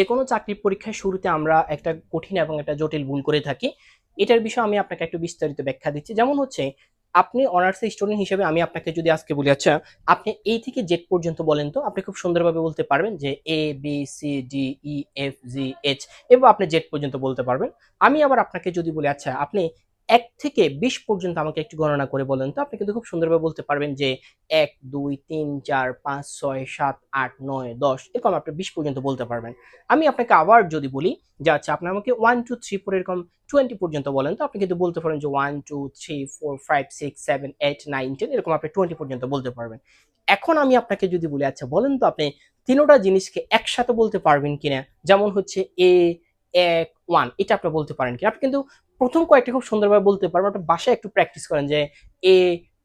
যে কোনো চাকরির পরীক্ষায় শুরুতে আমরা একটা কঠিন এবং একটা জটিল ভুল করে থাকি। এটার বিষয়ে আমি আপনাকে একটু বিস্তারিত ব্যাখ্যা দিচ্ছি। যেমন হচ্ছে, আপনি অনার্স স্টুডেন্ট হিসেবে আমি আপনাকে যদি আজকে বলি আচ্ছা আপনি এই থেকে জেড পর্যন্ত বলেন তো, আপনি খুব সুন্দরভাবে বলতে পারবেন যে A B C D E F G H এবং আপনি জেড পর্যন্ত বলতে পারবেন। আমি আবার আপনাকে যদি বলি আচ্ছা আপনি এক থেকে বিশ পর্যন্ত আমাকে একটু গণনা করে বলেন তো। আপনি কিন্তু খুব সুন্দরভাবে বলতে পারবেন যে এক, দুই, তিন, চার, পাঁচ, ছয়, সাত, আট, নয়, দশ, এরকম আপনি বিশ পর্যন্ত বলতে পারবেন। আমি আপনাকে আবার যদি বলি, যে আচ্ছা আপনি আমাকে ওয়ান টু থ্রি ফোর এরকম টোয়েন্টি পর্যন্ত বলেন তো, আপনি কিন্তু বলতে পারেন যে one two three four five six seven eight nine ten এরকম আপনি টোয়েন্টি পর্যন্ত বলতে পারবেন। এখন আমি আপনাকে যদি বলি আচ্ছা বলেন তো আপনি তিনোটা জিনিসকে একসাথে বলতে পারবেন কিনা? যেমন হচ্ছে এ এক ওয়ান, এটা আপনি বলতে পারেন কি? আপনি কিন্তু প্রথম কয়েকটা খুব সুন্দরভাবে বলতে পারবেন। আপনি বাসায় একটু প্র্যাকটিস করেন যে এ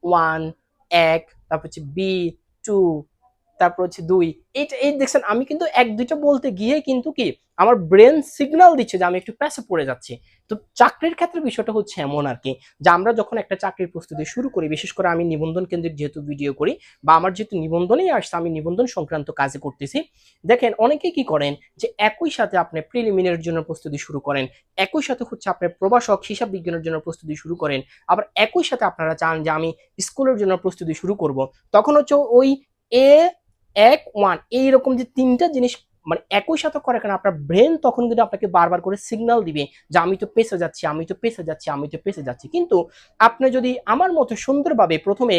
ওয়ান এক, তারপর হচ্ছে বি টু তারপর হচ্ছে দুই। এইটা এই দেখছেন, আমি কিন্তু এক, দুইটা বলতে গিয়ে কিন্তু কি, আমার ব্রেন সিগন্যাল দিচ্ছে যে আমি একটু প্যাসে পড়ে যাচ্ছি। তো চাকরির ক্ষেত্রে বিষয়টা হচ্ছে এমন আর কি, যে আমরা যখন একটা চাকরির প্রস্তুতি শুরু করি, বিশেষ করে আমি নিবন্ধন কেন্দ্রিক যেহেতু ভিডিও করি, বা আমার যেহেতু নিবন্ধনেই আসছে, আমি নিবন্ধন সংক্রান্ত কাজে করতেছি, দেখেন অনেকে কি করেন, যে একই সাথে আপনি প্রিলিমিনারির জন্য প্রস্তুতি শুরু করেন, একই সাথে হচ্ছে আপনি প্রভাষক, হিসাব বিজ্ঞানের জন্য প্রস্তুতি শুরু করেন, আবার একই সাথে আপনারা চান যে আমি স্কুলের জন্য প্রস্তুতি শুরু করব, তখন হচ্ছে ওই এ এক ওয়ান এইরকম যে তিনটা জিনিস মানে একই সাথে করে কেন আপনার ব্রেন তখন কিন্তু আপনাকে বারবার করে সিগন্যাল দিবে যে আমি তো পেছে যাচ্ছি, আমি তো পেছে যাচ্ছি, আমি তো পেছে যাচ্ছি। কিন্তু আপনি যদি আমার মতো সুন্দরভাবে প্রথমে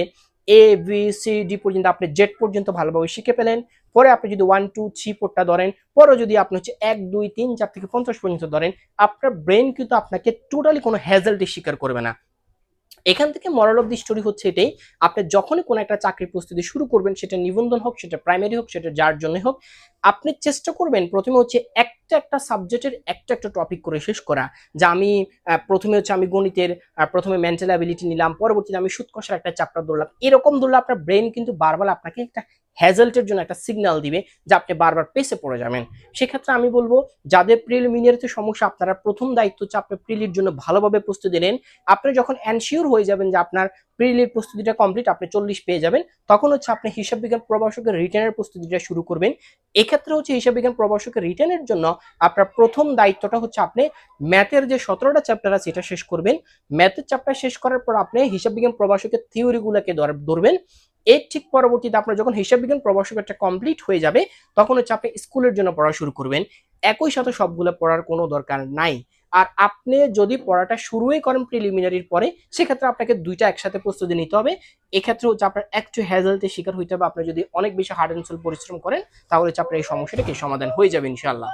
এ বি সি ডি পর্যন্ত আপনি জেড পর্যন্ত ভালোভাবে শিখে পেলেন পরে আপনি যদি ওয়ান টু থ্রি ফোরটা ধরেন, পরে যদি আপনি হচ্ছে এক, দুই, তিন, চার থেকে পঞ্চাশ পর্যন্ত ধরেন, আপনার ব্রেন কিন্তু আপনাকে টোটালি কোনো হ্যাজেলটি স্বীকার করবে না। এখান থেকে মরাল অফ দি স্টোরি হচ্ছে এটাই, আপনি যখনই কোনো একটা চাকরির প্রস্তুতি শুরু করবেন, সেটা নিবন্ধন হোক, সেটা প্রাইমারি হোক, সেটা যার জন্য হোক, আপনি চেষ্টা করবেন প্রথমে হচ্ছে একটা একটা সাবজেক্টের একটা একটা টপিক করে শেষ করা, যে আমি প্রথমে হচ্ছে আমি গণিতের প্রথমে মেন্টাল অ্যাবিলিটি নিলাম, পরবর্তীতে আমি সুদ কষার একটা চ্যাপ্টার ধরলাম। এরকম ধরলে আপনার ব্রেন কিন্তু বারবার আপনাকে একটা হ্যাজেল্টের জন্য একটা সিগন্যাল দিবে, যে আপনি বারবার পেসে পড়ে যাবেন। সেক্ষেত্রে আমি বলব, যাদের প্রিলিমিনারিতে সমস্যা, আপনারা প্রথম দায়িত্ব হচ্ছে আপনার প্রিলির জন্য ভালোভাবে প্রস্তুতি নেন। আপনি যখন অ্যানশিওর হয়ে যাবেন যে আপনার প্রিলির প্রস্তুতিটা কমপ্লিট আপনি চল্লিশ পেয়ে যাবেন। তখন হচ্ছে আপনি হিসাব বিজ্ঞান প্রভাষকের রিটার্নের প্রস্তুতিটা শুরু করবেন। এক্ষেত্রে হচ্ছে হিসাব বিজ্ঞান প্রভাষকের রিটার্নের জন্য আপনার প্রথম দায়িত্বটা হচ্ছে আপনি ম্যাথের যে সতেরোটা চ্যাপ্টার আছে এটা শেষ করবেন। ম্যাথের চ্যাপ্টার শেষ করার পর আপনি হিসাব বিজ্ঞান প্রভাষকের থিওরিগুলোকে ধরবেন। এর ঠিক পরবর্তীতে আপনার যখন হিসাব বিজ্ঞান প্রভাষক একটা কমপ্লিট হয়ে যাবে, তখন হচ্ছে আপনি স্কুলের জন্য পড়া শুরু করবেন। একই সাথে সবগুলো পড়ার কোনো দরকার নাই। আর আপনি যদি পড়াটা শুরুই করেন প্রিলিমিনারির পরে, সেক্ষেত্রে আপনাকে দুইটা একসাথে প্রস্তুতি নিতে হবে। এক্ষেত্রে হচ্ছে আপনার একটু হেজালতে শিকার হইতে হবে। আপনি যদি অনেক বেশি হার্ড অ্যান্ড সোল পরিশ্রম করেন, তাহলে হচ্ছে আপনার এই সমস্যাটাকে সমাধান হয়ে যাবে ইনশাল্লাহ